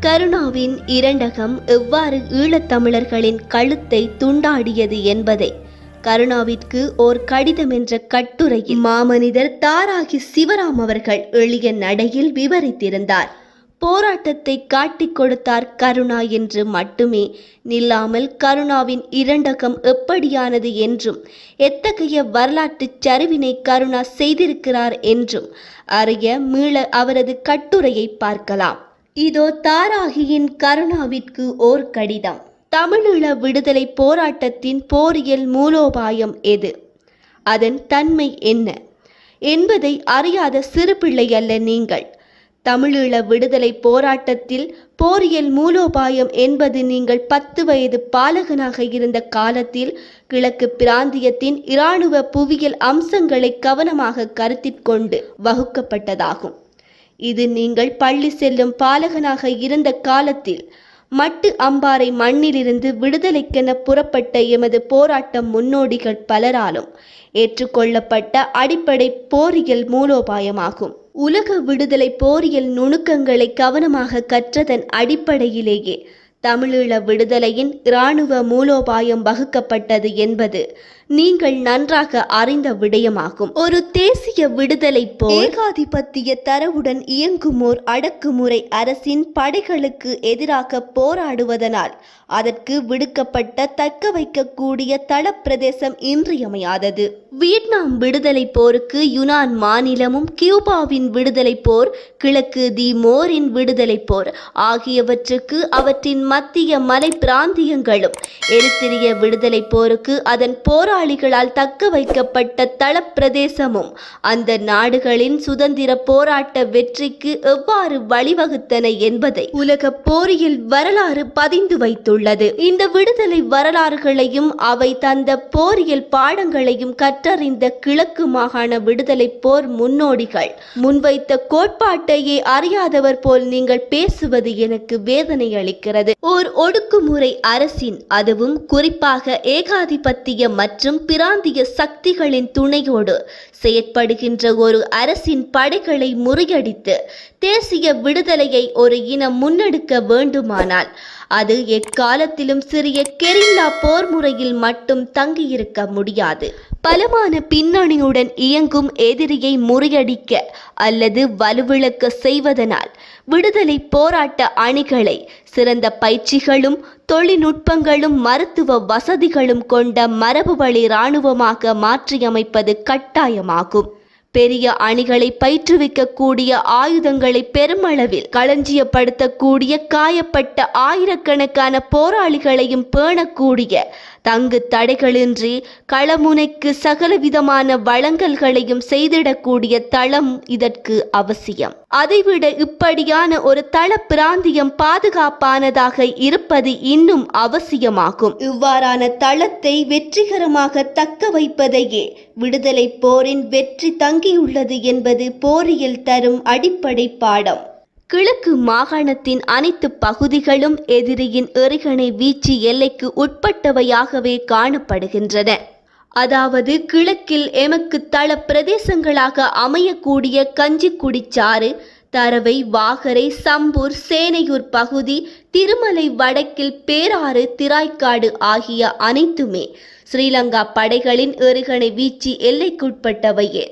கருணாவின் இரண்டகம் எவ்வாறு ஈழத்தமிழர்களின் கழுத்தை துண்டாடியது என்பதை. கருணாவிற்கு ஓர் கடிதம் என்ற கட்டுரையில் மாமனிதர் தாராகி சிவராம் அவர்கள் எளிய நடையில் விவரித்திருந்தார். போராட்டத்தை காட்டிக் கொடுத்தார் கருணா என்று மட்டுமே. நில்லாமல் கருணாவின் இரண்டகம் எப்படியானது என்றும் எத்தகைய வரலாற்றுச் சரிவினை கருணா செய்திருக்கிறார் என்றும் அறிய மீள அவரது கட்டுரையை பார்க்கலாம். இதோ தாராகியின் கருணாவிற்கு ஓர் கடிதம். தமிழீழ விடுதலை போராட்டத்தின் போரியல் மூலோபாயம் எது? அதன் தன்மை என்ன? என்பதை அறியாத சிறு பிள்ளை அல்ல நீங்கள். தமிழீழ விடுதலை போராட்டத்தில் போரியல் மூலோபாயம் என்பது நீங்கள் பத்து வயது பாலகனாக இருந்த காலத்தில் கிழக்கு பிராந்தியத்தின் இராணுவ புவியியல் அம்சங்களை கவனமாக கருத்திற்கொண்டு வகுக்கப்பட்டதாகும். இது நீங்கள் பள்ளி செல்லும் பாலகனாக இருந்த காலத்தில் மட்டு அம்பாறை மண்ணிலிருந்து விடுதலைக்கென புறப்பட்ட எமது போராட்ட முன்னோடிகள் பலராலும் ஏற்றுக்கொள்ளப்பட்ட அடிப்படை போரியல் மூலோபாயமாகும். உலக விடுதலை போரியல் நுணுக்கங்களை கவனமாக கற்றதன் அடிப்படையிலேயே தமிழீழ விடுதலையின் இராணுவ மூலோபாயம் வகுக்கப்பட்டது என்பது நீங்கள் நன்றாக அறிந்த விடயமாகும். ஒரு தேசிய விடுதலை போர் ஏகாதிபத்திய தரவுடன் இயங்குமோர் அடக்குமுறை அரசின் படைகளுக்கு எதிராக போராடுவதனால் அதற்கு விடுக்கப்பட்ட தக்க வைக்கக்கூடிய தளப்பிரதேசம் இன்றியமையாதது. வியட்நாம் விடுதலை போருக்கு யுனான் மாநிலமும் கியூபாவின் விடுதலை போர் கிழக்கு தி மோரின் விடுதலை போர் ஆகியவற்றுக்கு அவற்றின் மத்திய மலை பிராந்தியங்களும் எரித்திரிய விடுதலை போருக்கு அதன் போராளிகளால் தக்க வைக்கப்பட்ட தளப்பிரதேசமும் அந்த நாடுகளின் சுதந்திர போராட்ட வெற்றிக்கு எவ்வாறு வழிவகுத்தன என்பதை உலக போரியல் வரலாறு பதிந்து வைத்துள்ளது. இந்த விடுதலை வரலாறுகளையும் அவை தந்த போரியல் பாடங்களையும் கற்றறிந்த கிழக்கு மாகாண விடுதலை போர் முன்னோடிகள். முன்வைத்த கோட்பாட்டையே அறியாதவர் போல் நீங்கள் பேசுவது எனக்கு வேதனை அளிக்கிறது ஓர் ஒடுக்குமுறை அரசின் அதுவும் குறிப்பாக ஏகாதிபத்திய மற்றும் பிராந்திய சக்திகளின் துணையோடு செயற்படுகின்ற ஒரு அரசின் படைகளை முறியடித்து தேசிய விடுதலையை ஒரு இனம் முன்னெடுக்க வேண்டுமானால் அது எக்காலத்திலும் சிறிய கெரில்லா போர் முறையில் மட்டும் தங்கியிருக்க முடியாது. பலமான பின்னணியுடன் இயங்கும் எதிரியை முறியடிக்க அல்லது வலுவிழக்க செய்வதனால் விடுதலை போராட்ட அணிகளை சிறந்த பயிற்சிகளும் தொழில்நுட்பங்களும் மருத்துவ வசதிகளும் கொண்ட மரபு வழி இராணுவமாக மாற்றியமைப்பது கட்டாயமாகும். பெரிய அணிகளை பயிற்றுவிக்கக்கூடிய ஆயுதங்களை பெருமளவில் களஞ்சியப்படுத்தக்கூடிய காயப்பட்ட ஆயிரக்கணக்கான போராளிகளையும் பேணக்கூடிய தங்கு தடைகளின்றி களமுனைக்கு சகலவிதமான வழங்கல்களையும் செய்திடக்கூடிய தளம் இதற்கு அவசியம். அதைவிட இப்படியான ஒரு தள பிராந்தியம் பாதுகாப்பானதாக இருப்பது இன்னும் அவசியமாகும். இவ்வாறான தளத்தை வெற்றிகரமாக தக்க வைப்பதையே விடுதலை போரின் வெற்றி தங்கியுள்ளது என்பது போரியல் தரும் அடிப்படை பாடம். கிழக்கு மாகாணத்தின் அனைத்து பகுதிகளும் எதிரியின் எறிகணை வீச்சு எல்லைக்கு உட்பட்டவையாகவே காணப்படுகின்றன. அதாவது கிழக்கில் எமக்கு தள பிரதேசங்களாக அமையக்கூடிய கஞ்சிக்குடிச்சாறு தரவை வாகரை சம்பூர் சேனையூர் பகுதி திருமலை வடக்கில் பேராறு திராய்க்காடு ஆகிய அனைத்துமே ஸ்ரீலங்கா படைகளின் எறிகணை வீச்சு எல்லைக்குட்பட்டவையே.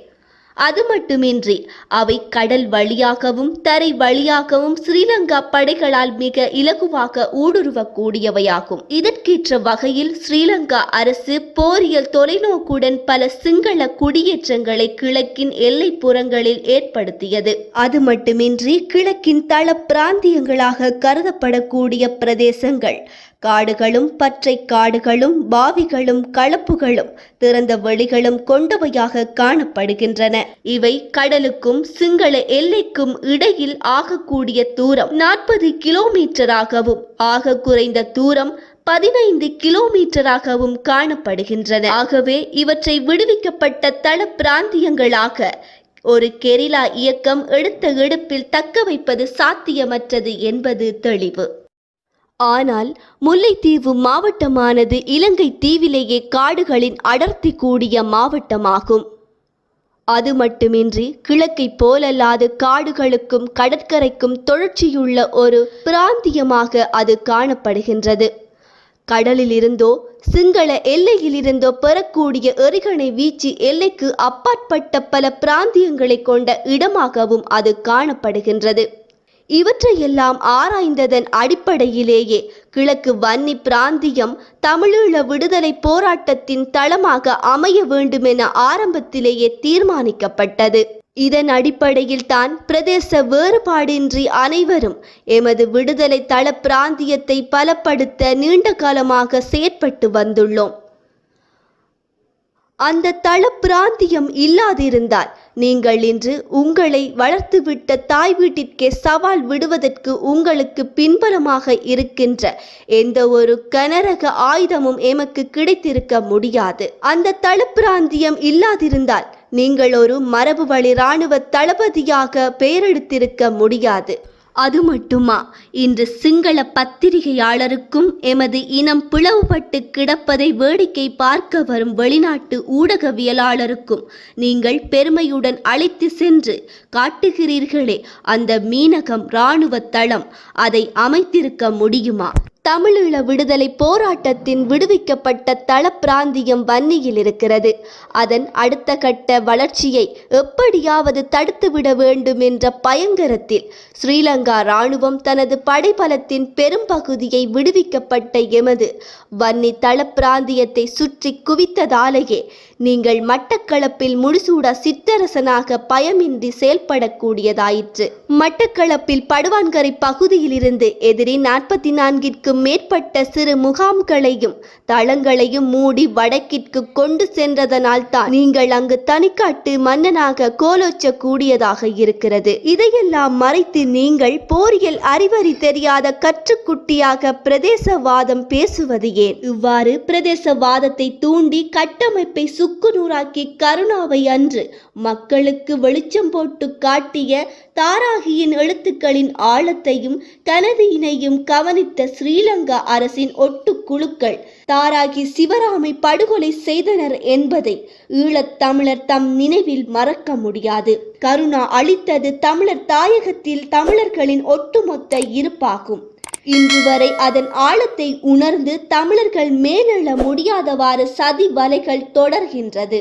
அது மட்டுமின்றி அவை கடல் வழியாகவும் தரை வழியாகவும் ஸ்ரீலங்கா படைகளால் மிக இலகுவாக ஊடுருவக்கூடியவையாகும். இதற்கேற்ற வகையில் ஸ்ரீலங்கா அரசு போரியல் தொலைநோக்குடன் பல சிங்கள குடியேற்றங்களை கிழக்கின் எல்லைப்புறங்களில் ஏற்படுத்தியது. அது மட்டுமின்றி கிழக்கின் தள பிராந்தியங்களாக கருதப்படக்கூடிய பிரதேசங்கள் காடுகளும் பற்றை காடுகளும் பாவிகளும் களப்புகளும் திறந்த வெளிகளும் கொண்டவையாக காணப்படுகின்றன. இவை கடலுக்கும் சிங்கள எல்லைக்கும் இடையில் ஆகக்கூடிய தூரம் நாற்பது கிலோமீட்டராகவும் ஆக குறைந்த தூரம் பதினைந்து கிலோமீட்டராகவும் காணப்படுகின்றன. ஆகவே இவற்றை விடுவிக்கப்பட்ட தள பிராந்தியங்களாக ஒரு கெரிலா இயக்கம் எடுத்த எடுப்பில் தக்க வைப்பது சாத்தியமற்றது என்பது தெளிவு. ஆனால் முல்லைத்தீவு மாவட்டமானது இலங்கை தீவிலேயே காடுகளின் அடர்த்தி கூடிய மாவட்டமாகும். அது மட்டுமின்றி கிழக்கை போலல்லாது காடுகளுக்கும் கடற்கரைக்கும் தொடர்ச்சியுள்ள ஒரு பிராந்தியமாக அது காணப்படுகின்றது. கடலிலிருந்தோ சிங்கள எல்லையிலிருந்தோ பெறக்கூடிய எரிகணை வீச்சு எல்லைக்கு அப்பாற்பட்ட பல பிராந்தியங்களை கொண்ட இடமாகவும் அது காணப்படுகின்றது. இவற்றையெல்லாம் ஆராய்ந்ததன் அடிப்படையிலேயே கிழக்கு வன்னி பிராந்தியம் தமிழீழ விடுதலை போராட்டத்தின் தளமாக அமைய வேண்டுமென ஆரம்பத்திலேயே தீர்மானிக்கப்பட்டது. இதன் அடிப்படையில் தான் பிரதேச வேறுபாடின்றி அனைவரும் எமது விடுதலை தள பிராந்தியத்தை பலப்படுத்த நீண்ட காலமாக செயற்பட்டு வந்துள்ளோம். அந்த தள பிராந்தியம் இல்லாதிருந்தால் நீங்கள் இன்று உங்களை வளர்த்துவிட்ட தாய் வீட்டிற்கே சவால் விடுவதற்கு உங்களுக்கு பின்புறமாக இருக்கின்ற எந்த ஒரு கனரக ஆயுதமும் எமக்கு கிடைத்திருக்க முடியாது. அந்த தள பிராந்தியம் இல்லாதிருந்தால் நீங்கள் ஒரு மரபு வழி இராணுவ தளபதியாக பெயரெடுத்திருக்க முடியாது. அது மட்டுமா? இன்று சிங்கள பத்திரிகையாளருக்கும் எமது இனம் பிளவுபட்டு கிடப்பதை வேடிக்கை பார்க்க வரும் வெளிநாட்டு ஊடகவியலாளருக்கும் நீங்கள் பெருமையுடன் அழைத்து சென்று காட்டுகிறீர்களே அந்த மீனகம் இராணுவ தளம் அதை அமைத்திருக்க முடியுமா? தமிழீழ விடுதலை போராட்டத்தின் விடுவிக்கப்பட்ட தள பிராந்தியம் வன்னியில் இருக்கிறது. அதன் அடுத்த கட்ட வளர்ச்சியை எப்படியாவது தடுத்துவிட வேண்டும் என்ற பயங்கரத்தில் ஸ்ரீலங்கா இராணுவம் தனது படைபலத்தின் பெரும்பகுதியை விடுவிக்கப்பட்ட எமது வன்னி தள பிராந்தியத்தை சுற்றி குவித்ததாலேயே நீங்கள் மட்டக்களப்பில் முழுசூட சிற்றரசனாக பயமின்றி செயல்படக்கூடியதாயிற்று. மட்டக்களப்பில் படுவான்கரை பகுதியிலிருந்து எதிரி நாற்பத்தி நான்கிற்கு மேற்பட்ட சிறு முகாம்களையும் தளங்களையும் மூடி வடக்கிற்கு கொண்டு சென்றதனால் தான் நீங்கள் அங்கு தனிக்காட்டு மன்னனாக கோலோச்ச கூடியதாக இருக்கிறது. இதையெல்லாம் மறைத்து நீங்கள் போரியல் அறிவறி தெரியாத கற்றுக்குட்டியாக பிரதேசவாதம் பேசுவது ஏன்? இவ்வாறு பிரதேசவாதத்தை தூண்டி கட்டமைப்பை சுக்குநூறாக்கி கருணாவை அன்று மக்களுக்கு வெளிச்சம் போட்டு காட்டிய தாராகியின் எழுத்துக்களின் ஆழத்தையும் கனவியினையும் கவனித்த ஸ்ரீலங்கா அரசின் ஒட்டு குழுக்கள் தாராகி சிவராமை படுகொலை செய்தனர் என்பதை ஈழத் தமிழர் தம் நினைவில் மறக்க முடியாது. கருணா அளித்தது தமிழர் தாயகத்தில் தமிழர்களின் ஒட்டுமொத்த இருப்பாகும். இன்று வரை அதன் ஆழத்தை உணர்ந்து தமிழர்கள் மேலெழ முடியாதவாறு சதி வலைகள் தொடர்கின்றது.